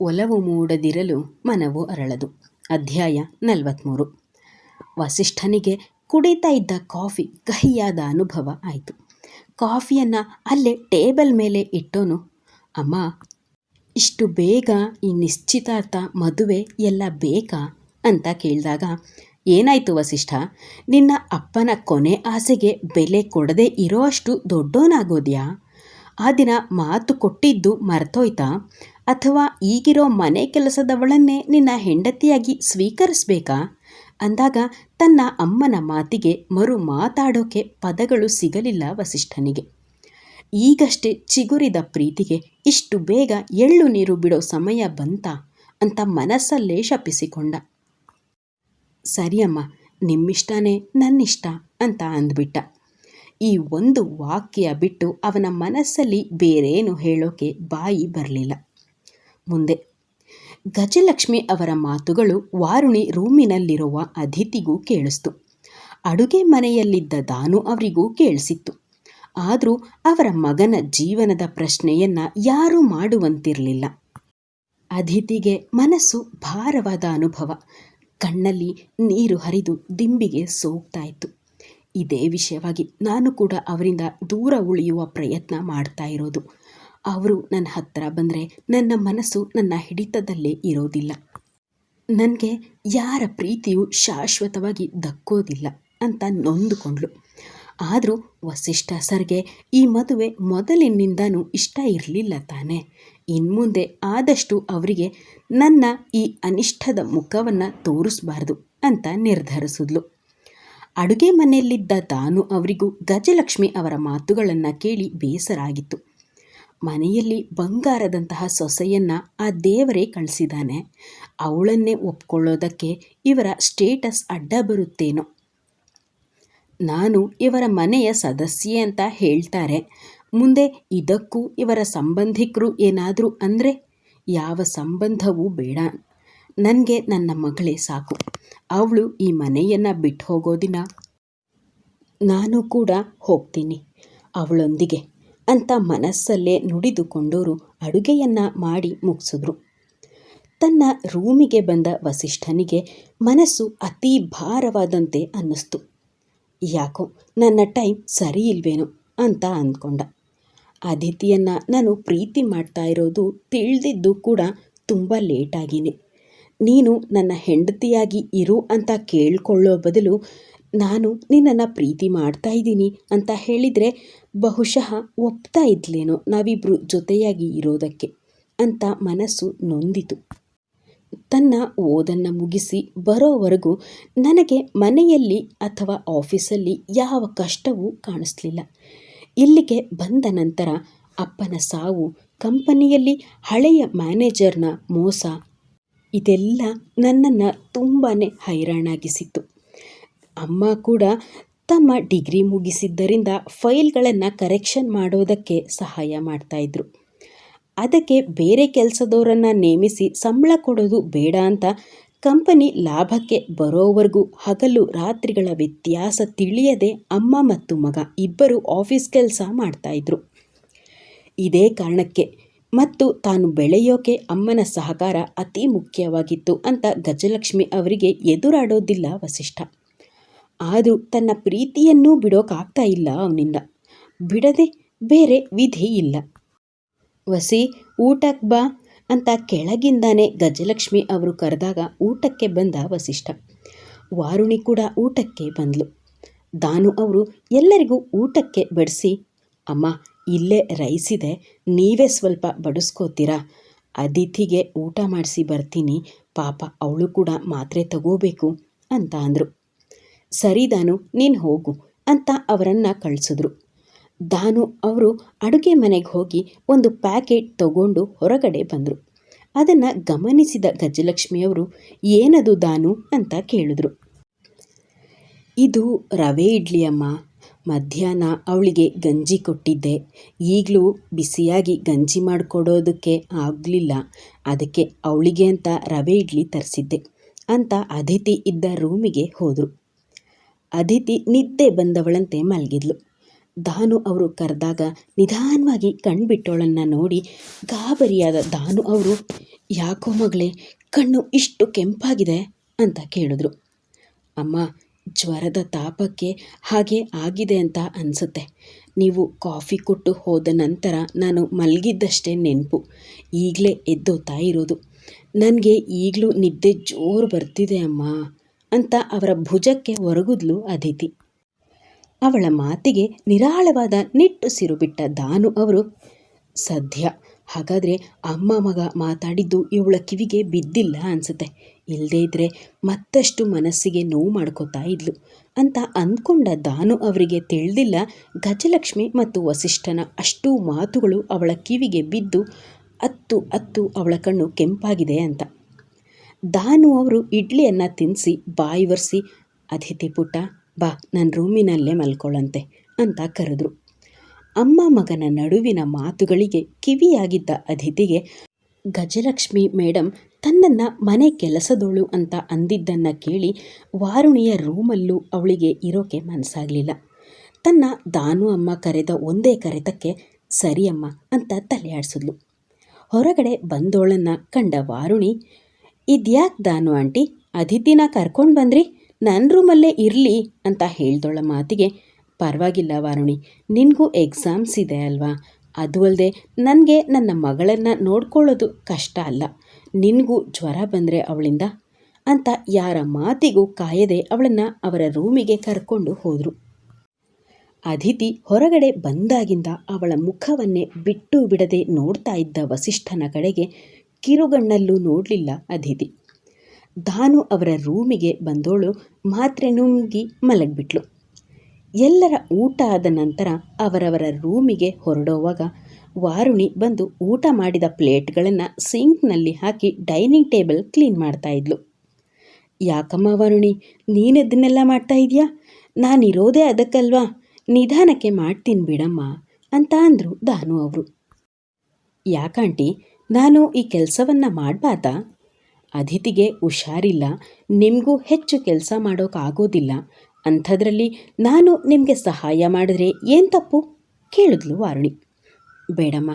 ಒಲವು ಮೂಡದಿರಲು ಮನವು ಅರಳದು. ಅಧ್ಯಾಯ ನಲವತ್ತ್ಮೂರು ವಸಿಷ್ಠನಿಗೆ ಕುಡಿತಾ ಇದ್ದ ಕಾಫಿ ಕಹಿಯಾದ ಅನುಭವ ಆಯಿತು. ಕಾಫಿಯನ್ನು ಅಲ್ಲೇ ಟೇಬಲ್ ಮೇಲೆ ಇಟ್ಟೋನು, ಅಮ್ಮ, ಇಷ್ಟು ಬೇಗ ಈ ನಿಶ್ಚಿತಾರ್ಥ ಮದುವೆ ಎಲ್ಲ ಬೇಕಾ? ಅಂತ ಕೇಳಿದಾಗ, ಏನಾಯಿತು ವಸಿಷ್ಠ, ನಿನ್ನ ಅಪ್ಪನ ಕೊನೆ ಆಸೆಗೆ ಬೆಲೆ ಕೊಡದೇ ಇರೋ ಅಷ್ಟು ದೊಡ್ಡೋನಾಗೋದ್ಯಾ? ಆ ದಿನ ಮಾತು ಕೊಟ್ಟಿದ್ದು ಮರ್ತೋಯ್ತಾ? ಅಥವಾ ಈಗಿರೋ ಮನೆ ಕೆಲಸದವಳನ್ನೇ ನಿನ್ನ ಹೆಂಡತಿಯಾಗಿ ಸ್ವೀಕರಿಸ್ಬೇಕಾ? ಅಂದಾಗ ತನ್ನ ಅಮ್ಮನ ಮಾತಿಗೆ ಮರು ಮಾತಾಡೋಕೆ ಪದಗಳು ಸಿಗಲಿಲ್ಲ ವಸಿಷ್ಠನಿಗೆ. ಈಗಷ್ಟೇ ಚಿಗುರಿದ ಪ್ರೀತಿಗೆ ಇಷ್ಟು ಬೇಗ ಎಳ್ಳು ನೀರು ಬಿಡೋ ಸಮಯ ಬಂತ? ಅಂತ ಮನಸ್ಸಲ್ಲೇ ಶಪಿಸಿಕೊಂಡ. ಸರಿಯಮ್ಮ, ನಿಮ್ಮಿಷ್ಟನೇ ನನ್ನಿಷ್ಟ ಅಂತ ಅಂದ್ಬಿಟ್ಟ. ಈ ಒಂದು ವಾಕ್ಯ ಬಿಟ್ಟು ಅವನ ಮನಸ್ಸಲ್ಲಿ ಬೇರೇನು ಹೇಳೋಕೆ ಬಾಯಿ ಬರಲಿಲ್ಲ. ಮುಂದೆ. ಗಜಲಕ್ಷ್ಮಿ ಅವರ ಮಾತುಗಳು ವಾರುಣಿ ರೂಮಿನಲ್ಲಿರುವ ಅತಿಥಿಗೂ ಕೇಳಿಸ್ತು. ಅಡುಗೆ ಮನೆಯಲ್ಲಿದ್ದ ದಾನು ಅವರಿಗೂ ಕೇಳಿಸಿತ್ತು. ಆದರೂ ಅವರ ಮಗನ ಜೀವನದ ಪ್ರಶ್ನೆಯನ್ನ ಯಾರೂ ಮಾಡುವಂತಿರಲಿಲ್ಲ. ಅದಿತಿಗೆ ಮನಸ್ಸು ಭಾರವಾದ ಅನುಭವ. ಕಣ್ಣಲ್ಲಿ ನೀರು ಹರಿದು ದಿಂಬಿಗೆ ಸೋಗ್ತಾ ಇತ್ತು ಇದೇ ವಿಷಯವಾಗಿ ನಾನು ಕೂಡ ಅವರಿಂದ ದೂರ ಉಳಿಯುವ ಪ್ರಯತ್ನ ಮಾಡ್ತಾ ಇರೋದು. ಅವರು ನನ್ನ ಹತ್ತಿರ ಬಂದರೆ ನನ್ನ ಮನಸ್ಸು ನನ್ನ ಹಿಡಿತದಲ್ಲೇ ಇರೋದಿಲ್ಲ. ನನಗೆ ಯಾರ ಪ್ರೀತಿಯು ಶಾಶ್ವತವಾಗಿ ದಕ್ಕೋದಿಲ್ಲ ಅಂತ ನೊಂದುಕೊಂಡ್ಳು. ಆದರೂ ವಸಿಷ್ಠ ಸರ್ಗೆ ಈ ಮದುವೆ ಮೊದಲಿನಿಂದನೂ ಇಷ್ಟ ಇರಲಿಲ್ಲ ತಾನೆ. ಇನ್ಮುಂದೆ ಆದಷ್ಟು ಅವರಿಗೆ ನನ್ನ ಈ ಅನಿಷ್ಟದ ಮುಖವನ್ನು ತೋರಿಸ್ಬಾರ್ದು ಅಂತ ನಿರ್ಧರಿಸಿದ್ಲು. ಅಡುಗೆ ಮನೆಯಲ್ಲಿದ್ದ ತಾನು ಅವರಿಗೂ ಗಜಲಕ್ಷ್ಮಿ ಅವರ ಮಾತುಗಳನ್ನು ಕೇಳಿ ಬೇಸರ ಆಗಿತ್ತು ಮನೆಯಲ್ಲಿ ಬಂಗಾರದಂತಹ ಸೊಸೆಯನ್ನು ಆ ದೇವರೇ ಕಳಿಸಿದ್ದಾನೆ ಅವಳನ್ನೇ ಒಪ್ಕೊಳ್ಳೋದಕ್ಕೆ ಇವರ ಸ್ಟೇಟಸ್ ಅಡ್ಡ ಬರುತ್ತೇನೋ. ನಾನು ಇವರ ಮನೆಯ ಸದಸ್ಯೆ ಅಂತ ಹೇಳ್ತಾರೆ. ಮುಂದೆ ಇದಕ್ಕೂ ಇವರ ಸಂಬಂಧಿಕರು ಏನಾದರೂ ಅಂದರೆ ಯಾವ ಸಂಬಂಧವೂ ಬೇಡ. ನನಗೆ ನನ್ನ ಮಗಳೇ ಸಾಕು. ಅವಳು ಈ ಮನೆಯನ್ನು ಬಿಟ್ಟು ಹೋಗೋದಿನ ನಾನು ಕೂಡ ಹೋಗ್ತೀನಿ. ಅವಳೊಂದಿಗೆ ಅಂತ ಮನಸ್ಸಲ್ಲೇ ನುಡಿದುಕೊಂಡವರು ಅಡುಗೆಯನ್ನು ಮಾಡಿ ಮುಗಿಸಿದ್ರು. ತನ್ನ ರೂಮಿಗೆ ಬಂದ ವಸಿಷ್ಠನಿಗೆ ಮನಸ್ಸು ಅತಿ ಭಾರವಾದಂತೆ ಅನ್ನಿಸ್ತು. ಯಾಕೋ ನನ್ನ ಟೈಮ್ ಸರಿ ಇಲ್ವೇನೋ ಅಂತ ಅಂದ್ಕೊಂಡ. ಅದಿತಿಯನ್ನು ನಾನು ಪ್ರೀತಿ ಮಾಡ್ತಾ ಇರೋದು ತಿಳಿದಿದ್ದು ಕೂಡ ತುಂಬ ಲೇಟಾಗಿನೇ. ನೀನು ನನ್ನ ಹೆಂಡತಿಯಾಗಿ ಇರು ಅಂತ ಕೇಳಿಕೊಳ್ಳೋ ಬದಲು ನಾನು ನಿನ್ನನ್ನು ಪ್ರೀತಿ ಮಾಡ್ತಾ ಇದ್ದೀನಿ ಅಂತ ಹೇಳಿದರೆ ಬಹುಶಃ ಒಪ್ತಾ ಇದ್ಲೇನೋ ನಾವಿಬ್ಬರು ಜೊತೆಯಾಗಿ ಇರೋದಕ್ಕೆ ಅಂತ ಮನಸ್ಸು ನೊಂದಿತು. ತನ್ನ ಓದನ್ನು ಮುಗಿಸಿ ಬರೋವರೆಗೂ ನನಗೆ ಮನೆಯಲ್ಲಿ ಅಥವಾ ಆಫೀಸಲ್ಲಿ ಯಾವ ಕಷ್ಟವೂ ಕಾಣಿಸ್ಲಿಲ್ಲ. ಇಲ್ಲಿಗೆ ಬಂದ ನಂತರ ಅಪ್ಪನ ಸಾವು, ಕಂಪನಿಯಲ್ಲಿ ಹಳೆಯ ಮ್ಯಾನೇಜರ್ನ ಮೋಸ, ಇದೆಲ್ಲ ನನ್ನನ್ನು ತುಂಬಾ ಹೈರಾಣಾಗಿಸಿತ್ತು. ಅಮ್ಮ ಕೂಡ ತಮ್ಮ ಡಿಗ್ರಿ ಮುಗಿಸಿದ್ದರಿಂದ ಫೈಲ್ಗಳನ್ನು ಕರೆಕ್ಷನ್ ಮಾಡೋದಕ್ಕೆ ಸಹಾಯ ಮಾಡ್ತಾಯಿದ್ರು ಅದಕ್ಕೆ ಬೇರೆ ಕೆಲಸದವರನ್ನು ನೇಮಿಸಿ ಸಂಬಳ ಕೊಡೋದು ಬೇಡ ಅಂತ ಕಂಪನಿ ಲಾಭಕ್ಕೆ ಬರೋವರೆಗೂ ಹಗಲು ರಾತ್ರಿಗಳ ವ್ಯತ್ಯಾಸ ತಿಳಿಯದೆ ಅಮ್ಮ ಮತ್ತು ಮಗ ಇಬ್ಬರು ಆಫೀಸ್ ಕೆಲಸ ಮಾಡ್ತಾಯಿದ್ರು ಇದೇ ಕಾರಣಕ್ಕೆ ಮತ್ತು ತಾನು ಬೆಳೆಯೋಕೆ ಅಮ್ಮನ ಸಹಕಾರ ಅತಿ ಮುಖ್ಯವಾಗಿತ್ತು ಅಂತ ಗಜಲಕ್ಷ್ಮಿ ಅವರಿಗೆ ಎದುರಾಡೋದಿಲ್ಲ ವಸಿಷ್ಠ. ಆದರೂ ತನ್ನ ಪ್ರೀತಿಯನ್ನೂ ಬಿಡೋಕ್ಕಾಗ್ತಾ ಇಲ್ಲ ಅವನಿಂದ. ಬಿಡದೆ ಬೇರೆ ವಿಧಿ ಇಲ್ಲ. ವಸಿ ಊಟಕ್ಕೆ ಬಾ ಅಂತ ಕೆಳಗಿಂದಾನೆ ಗಜಲಕ್ಷ್ಮಿ ಅವರು ಕರೆದಾಗ ಊಟಕ್ಕೆ ಬಂದ ವಸಿಷ್ಠ. ವಾರುಣಿ ಕೂಡ ಊಟಕ್ಕೆ ಬಂದ್ಲು. ದಾನು ಅವರು ಎಲ್ಲರಿಗೂ ಊಟಕ್ಕೆ ಬಡಿಸಿ, ಅಮ್ಮ, ಇಲ್ಲೇ ರೈಸಿದೆ ನೀವೇ ಸ್ವಲ್ಪ ಬಡಿಸ್ಕೋತೀರಾ? ಅತಿಥಿಗೆ ಊಟ ಮಾಡಿಸಿ ಬರ್ತೀನಿ, ಪಾಪ ಅವಳು ಕೂಡ ಮಾತ್ರೆ ತಗೋಬೇಕು ಅಂತ ಅಂದರು. ಸರಿ ದಾನು ನೀನು ಹೋಗು ಅಂತ ಅವರನ್ನು ಕಳಿಸಿದ್ರು. ದಾನು ಅವರು ಅಡುಗೆ ಮನೆಗೆ ಹೋಗಿ ಒಂದು ಪ್ಯಾಕೆಟ್ ತಗೊಂಡು ಹೊರಗಡೆ ಬಂದರು. ಅದನ್ನು ಗಮನಿಸಿದ ಗಜಲಕ್ಷ್ಮಿಯವರು ಏನದು ದಾನು? ಅಂತ ಕೇಳಿದ್ರು. ಇದು ರವೆ ಇಡ್ಲಿ ಅಮ್ಮ. ಮಧ್ಯಾಹ್ನ ಅವಳಿಗೆ ಗಂಜಿ ಕೊಟ್ಟಿದ್ದೆ. ಈಗಲೂ ಬಿಸಿಯಾಗಿ ಗಂಜಿ ಮಾಡಿಕೊಡೋದಕ್ಕೆ ಆಗಲಿಲ್ಲ. ಅದಕ್ಕೆ ಅವಳಿಗೆ ಅಂತ ರವೆ ಇಡ್ಲಿ ತರಿಸಿದ್ದೆ ಅಂತ ಅತಿಥಿ ಇದ್ದ ರೂಮಿಗೆ ಹೋದರು. ಅದಿತಿ ನಿದ್ದೆ ಬಂದವಳಂತೆ ಮಲಗಿದ್ಲು. ದಾನು ಅವರು ಕರೆದಾಗ ನಿಧಾನವಾಗಿ ಕಣ್ಬಿಟ್ಟವಳನ್ನು ನೋಡಿ ಗಾಬರಿಯಾದ ದಾನು ಅವರು, ಯಾಕೋ ಮಗಳೇ, ಕಣ್ಣು ಇಷ್ಟು ಕೆಂಪಾಗಿದೆ? ಅಂತ ಕೇಳಿದ್ರು. ಅಮ್ಮ, ಜ್ವರದ ತಾಪಕ್ಕೆ ಹಾಗೆ ಆಗಿದೆ ಅಂತ ಅನಿಸುತ್ತೆ. ನೀವು ಕಾಫಿ ಕೊಟ್ಟು ಹೋದ ನಂತರ ನಾನು ಮಲಗಿದ್ದಷ್ಟೇ ನೆನಪು. ಈಗಲೇ ಎದ್ದೋತಾ ಇರೋದು. ನನಗೆ ಈಗಲೂ ನಿದ್ದೆ ಜೋರು ಬರ್ತಿದೆ ಅಮ್ಮ. ಅಂತ ಅವರ ಭುಜಕ್ಕೆ ಒರಗುದ್ಲು ಅದಿತಿ. ಅವಳ ಮಾತಿಗೆ ನಿರಾಳವಾದ ನಿಟ್ಟುಸಿರು ಬಿಟ್ಟ ದಾನು ಅವರು, ಸದ್ಯ, ಹಾಗಾದರೆ ಅಮ್ಮ ಮಗ ಮಾತಾಡಿದ್ದು ಇವಳ ಕಿವಿಗೆ ಬಿದ್ದಿಲ್ಲ ಅನಿಸುತ್ತೆ. ಇಲ್ಲದೇ ಇದ್ದರೆ ಮತ್ತಷ್ಟು ಮನಸ್ಸಿಗೆ ನೋವು ಮಾಡ್ಕೋತಾ ಇದ್ಲು ಅಂತ ಅಂದ್ಕೊಂಡ ದಾನು ಅವರಿಗೆ ತಿಳಿದಿಲ್ಲ. ಗಜಲಕ್ಷ್ಮಿ ಮತ್ತು ವಸಿಷ್ಠನ ಅಷ್ಟೂ ಮಾತುಗಳು ಅವಳ ಕಿವಿಗೆ ಬಿದ್ದು, ಅತ್ತು ಅತ್ತು, ಅವಳ ಕಣ್ಣು ಕೆಂಪಾಗಿದೆ ಅಂತ. ದಾನು ಅವರು ಇಡ್ಲಿಯನ್ನು ತಿನ್ನಿಸಿ ಬಾಯಿ ಒರೆಸಿ, ಅತಿಥಿ ಪುಟ್ಟ, ಬಾ ನನ್ನ ರೂಮಿನಲ್ಲೇ ಮಲ್ಕೊಳ್ಳಂತೆ ಅಂತ ಕರೆದ್ರು. ಅಮ್ಮ ಮಗನ ನಡುವಿನ ಮಾತುಗಳಿಗೆ ಕಿವಿಯಾಗಿದ್ದ ಅತಿಥಿಗೆ, ಗಜಲಕ್ಷ್ಮಿ ಮೇಡಮ್ ತನ್ನನ್ನು ಮನೆ ಕೆಲಸದೋಳು ಅಂತ ಅಂದಿದ್ದನ್ನು ಕೇಳಿ ವಾರುಣಿಯ ರೂಮಲ್ಲೂ ಅವಳಿಗೆ ಇರೋಕೆ ಮನಸ್ಸಾಗಲಿಲ್ಲ ತನ್ನ ದಾನು ಅಮ್ಮ ಕರೆದ ಒಂದೇ ಕರೆತಕ್ಕೆ ಸರಿಯಮ್ಮ ಅಂತ ತಲೆಯಾಡಿಸಿದ್ಲು. ಹೊರಗಡೆ ಬಂದೋಳನ್ನು ಕಂಡ ವಾರುಣಿ ಇದ್ಯಾಕೆ ದಾನು ಆಂಟಿ? ಅದಿತಿನ ಕರ್ಕೊಂಡು ಬಂದ್ರಿ? ನನ್ನ ರೂಮಲ್ಲೇ ಇರಲಿ ಅಂತ ಹೇಳ್ದೋಳ ಮಾತಿಗೆ, ಪರವಾಗಿಲ್ಲ ವಾರುಣಿ, ನಿನಗೂ ಎಕ್ಸಾಮ್ಸ್ ಇದೆ ಅಲ್ವಾ? ಅದು ಅಲ್ಲದೆ ನನಗೆ ನನ್ನ ಮಗಳನ್ನು ನೋಡ್ಕೊಳ್ಳೋದು ಕಷ್ಟ ಅಲ್ಲ. ನಿನಗೂ ಜ್ವರ ಬಂದರೆ ಅವಳಿಂದ? ಅಂತ ಯಾರ ಮಾತಿಗೂ ಕಾಯದೆ ಅವಳನ್ನು ಅವರ ರೂಮಿಗೆ ಕರ್ಕೊಂಡು ಹೋದರು. ಅದಿತಿ ಹೊರಗಡೆ ಬಂದಾಗಿಂದ ಅವಳ ಮುಖವನ್ನೇ ಬಿಟ್ಟು ಬಿಡದೆ ನೋಡ್ತಾ ಇದ್ದ ವಸಿಷ್ಠನ ಕಡೆಗೆ ಕಿರುಗಣ್ಣಲ್ಲೂ ನೋಡಲಿಲ್ಲ ಅದಿತಿ ದಾನು ಅವರ ರೂಮಿಗೆ ಬಂದೋಳು ಮಾತ್ರೆ ನುಂಗಿ ಮಲಗಿಬಿಟ್ಲು. ಎಲ್ಲರ ಊಟ ಆದ ನಂತರ ಅವರವರ ರೂಮಿಗೆ ಹೊರಡೋವಾಗ ವಾರುಣಿ ಬಂದು ಊಟ ಮಾಡಿದ ಪ್ಲೇಟ್ಗಳನ್ನು ಸಿಂಕ್ನಲ್ಲಿ ಹಾಕಿ ಡೈನಿಂಗ್ ಟೇಬಲ್ ಕ್ಲೀನ್ ಮಾಡ್ತಾ ಇದ್ಲು. ಯಾಕಮ್ಮ ವಾರುಣಿ ನೀನದನ್ನೆಲ್ಲ ಮಾಡ್ತಾ ಇದೆಯಾ? ನಾನಿರೋದೇ ಅದಕ್ಕಲ್ವಾ? ನಿಧಾನಕ್ಕೆ ಮಾಡ್ತೀನಿ ಬಿಡಮ್ಮ, ಅಂತ ಅಂದರು ದಾನು ಅವರು. ಯಾಕಂಟಿ ನಾನು ಈ ಕೆಲಸವನ್ನು ಮಾಡಬಾರ್ದಾ? ಅತಿಥಿಗೆ ಹುಷಾರಿಲ್ಲ. ನಿಮಗೂ ಹೆಚ್ಚು ಕೆಲಸ ಮಾಡೋಕ್ಕಾಗೋದಿಲ್ಲ ಅಂಥದ್ರಲ್ಲಿ ನಾನು ನಿಮಗೆ ಸಹಾಯ ಮಾಡಿದ್ರೆ ಏನು ತಪ್ಪು? ಕೇಳಿದ್ಲು ವಾರುಣಿ. ಬೇಡಮ್ಮ,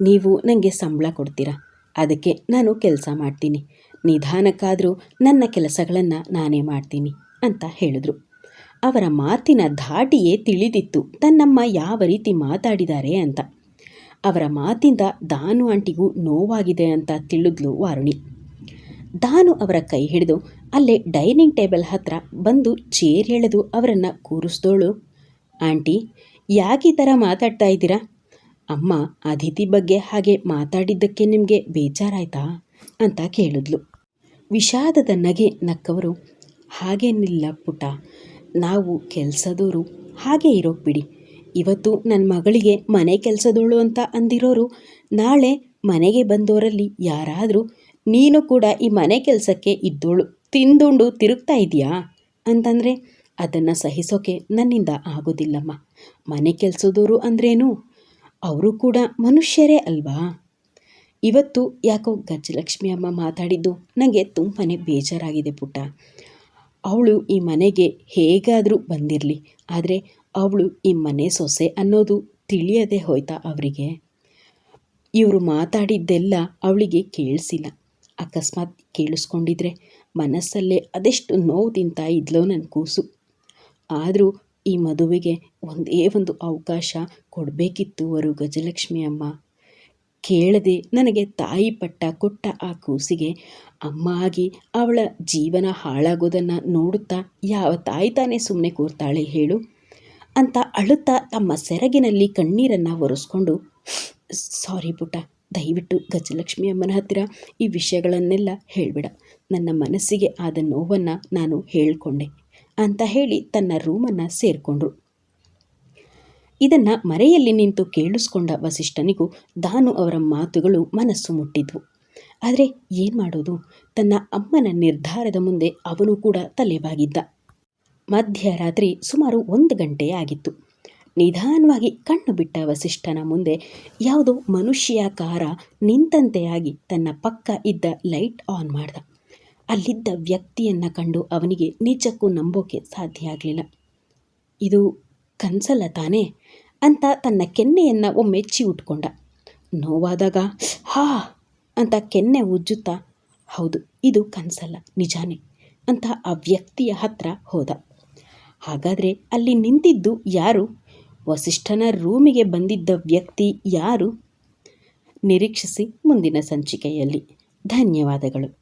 ನೀವು ನನಗೆ ಸಂಬಳ ಕೊಡ್ತೀರಾ? ಅದಕ್ಕೆ ನಾನು ಕೆಲಸ ಮಾಡ್ತೀನಿ. ನಿಧಾನಕ್ಕಾದರೂ ನನ್ನ ಕೆಲಸಗಳನ್ನು ನಾನೇ ಮಾಡ್ತೀನಿ ಅಂತ ಹೇಳಿದ್ರು. ಅವರ ಮಾತಿನ ಧಾಟಿಯೇ ತಿಳಿದಿತ್ತು. ತನ್ನಮ್ಮ ಯಾವ ರೀತಿ ಮಾತಾಡಿದ್ದಾರೆ ಅಂತ. ಅವರ ಮಾತಿಂದ ದಾನು ಆಂಟಿಗೂ ನೋವಾಗಿದೆ ಅಂತ ತಿಳಿದ್ಲು ವಾರುಣಿ. ದಾನು ಅವರ ಕೈ ಹಿಡಿದು ಅಲ್ಲೇ ಡೈನಿಂಗ್ ಟೇಬಲ್ ಹತ್ರ ಬಂದು ಚೇರ್ ಎಳೆದು ಅವರನ್ನು ಕೂರಿಸ್ದೋಳು. ಆಂಟಿ, ಯಾಕೆ ಈ ಥರ ಮಾತಾಡ್ತಾ ಇದ್ದೀರಾ? ಅಮ್ಮ ಅತಿಥಿ ಬಗ್ಗೆ ಹಾಗೆ ಮಾತಾಡಿದ್ದಕ್ಕೆ ನಿಮಗೆ ಬೇಜಾರಾಯ್ತಾ? ಅಂತ ಕೇಳಿದ್ಲು. ವಿಷಾದದ ನಗೆ ನಕ್ಕವರು, ಹಾಗೇನಿಲ್ಲ ಪುಟ, ನಾವು ಕೆಲಸದವರು ಹಾಗೆ ಇರೋಕ್ ಬಿಡಿ. ಇವತ್ತು ನನ್ನ ಮಗಳಿಗೆ ಮನೆ ಕೆಲಸದೋಳು ಅಂತ ಅಂದಿರೋರು, ನಾಳೆ ಮನೆಗೆ ಬಂದವರಲ್ಲಿ ಯಾರಾದರೂ ನೀನು ಕೂಡ ಈ ಮನೆ ಕೆಲಸಕ್ಕೆ ಇದ್ದೋಳು, ತಿಂದುಂಡು ತಿರುಗ್ತಾ ಇದೆಯಾ ಅಂತಂದರೆ ಅದನ್ನು ಸಹಿಸೋಕೆ ನನ್ನಿಂದ ಆಗೋದಿಲ್ಲಮ್ಮ. ಮನೆ ಕೆಲಸದವರು ಅಂದ್ರೇನು? ಅವರು ಕೂಡ ಮನುಷ್ಯರೇ ಅಲ್ವಾ? ಇವತ್ತು ಯಾಕೋ ಗಜಲಕ್ಷ್ಮಿ ಅಮ್ಮ ಮಾತಾಡಿದ್ದು ನನಗೆ ತುಂಬಾ ಬೇಜಾರಾಗಿದೆ ಪುಟ್ಟ. ಅವಳು ಈ ಮನೆಗೆ ಹೇಗಾದರೂ ಬಂದಿರಲಿ, ಆದರೆ ಅವಳು ಈ ಮನೆ ಸೊಸೆ ಅನ್ನೋದು ತಿಳಿಯದೆ ಹೋಯ್ತಾ ಅವರಿಗೆ. ಇವರು ಮಾತಾಡಿದ್ದೆಲ್ಲ ಅವಳಿಗೆ ಕೇಳಿಸಿಲ್ಲ. ಅಕಸ್ಮಾತ್ ಕೇಳಿಸ್ಕೊಂಡಿದ್ರೆ ಮನಸ್ಸಲ್ಲೇ ಅದೆಷ್ಟು ನೋವು ತಿಂತಾ ಇದ್ಲೋ ನನ್ನ ಕೂಸು. ಆದರೂ ಈ ಮದುವೆಗೆ ಒಂದೇ ಒಂದು ಅವಕಾಶ ಕೊಡಬೇಕಿತ್ತು ಅವರು ಗಜಲಕ್ಷ್ಮಿ ಅಮ್ಮ. ಕೇಳದೆ ನನಗೆ ತಾಯಿ ಪಟ್ಟ ಕೊಟ್ಟ ಆ ಕೂಸಿಗೆ ಅಮ್ಮ ಆಗಿ ಅವಳ ಜೀವನ ಹಾಳಾಗೋದನ್ನು ನೋಡುತ್ತಾ ಯಾವ ತಾಯಿ ತಾನೇ ಸುಮ್ಮನೆ ಕೂರ್ತಾಳೆ ಹೇಳು. ಅಂತ ಅಳುತ್ತಾ ತಮ್ಮ ಸೆರಗಿನಲ್ಲಿ ಕಣ್ಣೀರನ್ನು ಒರೆಸ್ಕೊಂಡು, ಸಾರಿ ಪುಟ್ಟ, ದಯವಿಟ್ಟು ಗಜಲಕ್ಷ್ಮಿ ಅಮ್ಮನ ಹತ್ತಿರ ಈ ವಿಷಯಗಳನ್ನೆಲ್ಲ ಹೇಳಿಬಿಡ. ನನ್ನ ಮನಸ್ಸಿಗೆ ಆದ ನೋವನ್ನು ನಾನು ಹೇಳಿಕೊಂಡೆ ಅಂತ ಹೇಳಿ ತನ್ನ ರೂಮನ್ನು ಸೇರಿಕೊಂಡ್ರು. ಇದನ್ನು ಮರೆಯಲ್ಲಿ ನಿಂತು ಕೇಳಿಸ್ಕೊಂಡ ವಸಿಷ್ಠನಿಗೂ ದಾನು ಅವರ ಮಾತುಗಳು ಮನಸ್ಸು ಮುಟ್ಟಿದ್ವು. ಆದರೆ ಏನು ಮಾಡೋದು? ತನ್ನ ಅಮ್ಮನ ನಿರ್ಧಾರದ ಮುಂದೆ ಅವನು ಕೂಡ ತಲೆಬಾಗಿದ್ದ ಮಧ್ಯರಾತ್ರಿ ಸುಮಾರು ಒಂದು ಗಂಟೆ ಆಗಿತ್ತು. ನಿಧಾನವಾಗಿ ಕಣ್ಣು ಬಿಟ್ಟ ವಸಿಷ್ಠನ ಮುಂದೆ ಯಾವುದೋ ಮನುಷ್ಯಾಕಾರ ನಿಂತಂತೆಯಾಗಿ ತನ್ನ ಪಕ್ಕ ಇದ್ದ ಲೈಟ್ ಆನ್ ಮಾಡ್ದ. ಅಲ್ಲಿದ್ದ ವ್ಯಕ್ತಿಯನ್ನು ಕಂಡು ಅವನಿಗೆ ನಿಜಕ್ಕೂ ನಂಬೋಕೆ ಸಾಧ್ಯ ಆಗಲಿಲ್ಲ. ಇದು ಕನ್ಸಲ್ಲ ತಾನೇ? ಅಂತ ತನ್ನ ಕೆನ್ನೆಯನ್ನು ಒಮ್ಮೆ ಉಟ್ಕೊಂಡ ನೋವಾದಾಗ, ಹಾ! ಅಂತ ಕೆನ್ನೆ ಉಜ್ಜುತ್ತಾ, ಹೌದು, ಇದು ಕನ್ಸಲ್ಲ, ನಿಜಾನೇ, ಅಂತ ಆ ವ್ಯಕ್ತಿಯ ಹತ್ರ ಹೋದ. ಹಾಗಾದರೆ ಅಲ್ಲಿ ನಿಂತಿದ್ದು ಯಾರು? ವಸಿಷ್ಠನ ರೂಮಿಗೆ ಬಂದಿದ್ದ ವ್ಯಕ್ತಿ ಯಾರು? ನಿರೀಕ್ಷಿಸಿ ಮುಂದಿನ ಸಂಚಿಕೆಯಲ್ಲಿ. ಧನ್ಯವಾದಗಳು.